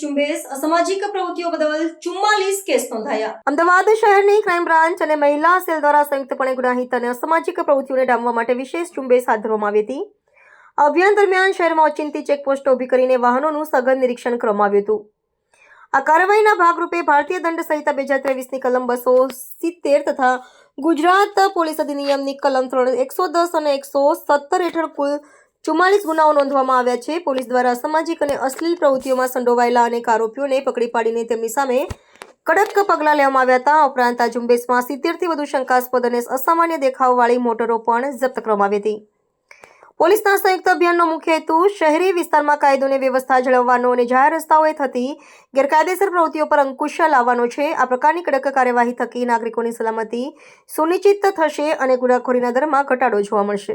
ઝુંબેશ અસામાજિક પ્રવૃત્તિઓ બદલ ચુમ્માલીસ કેસ નોંધાયા. અમદાવાદ શહેરની ક્રાઇમ બ્રાન્ચ અને મહિલા સેલ દ્વારા સંયુક્તપણે ગુનાહિત અને અસામાજિક પ્રવૃત્તિઓને ડામવા માટે વિશેષ ઝુંબેશ હાથ ધરવામાં આવી હતી. અભિયાન દરમિયાન શહેરમાં ઓચિંતી ચેકપોસ્ટ ઊભી કરીને વાહનોનું સઘન નિરીક્ષણ કરવામાં આવ્યું હતું. આ કાર્યવાહીના ભાગરૂપે ભારતીય દંડ સંહિતા બે હજાર ત્રેવીસની કલમ બસો સિત્તેર તથા ગુજરાત પોલીસ અધિનિયમની કલમ ત્રણ એકસો દસ અને એકસો સત્તર હેઠળ કુલ ચુમ્માલીસ ગુનાઓ નોંધવામાં આવ્યા છે. પોલીસ દ્વારા સામાજિક અને અશ્લીલ પ્રવૃત્તિઓમાં સંડોવાયેલા અનેક આરોપીઓને પકડી પાડીને તેમની સામે કડક પગલાં લેવામાં આવ્યા હતા. ઉપરાંત આ ઝુંબેશમાં સિત્તેરથી વધુ શંકાસ્પદ અને અસામાન્ય દેખાવવાળી મોટરો પણ જપ્ત કરવામાં આવી હતી. પોલીસના સંયુક્ત અભિયાનનો મુખ્ય હેતુ શહેરી વિસ્તારમાં કાયદો અને વ્યવસ્થા જાળવવાનો અને જાહેર રસ્તાઓએ થતી ગેરકાયદેસર પ્રવૃત્તિઓ પર અંકુશ લાવવાનો છે. આ પ્રકારની કડક કાર્યવાહી થકી નાગરિકોની સલામતી સુનિશ્ચિત થશે અને ગુનાખોરીના દરમાં ઘટાડો જોવા મળશે.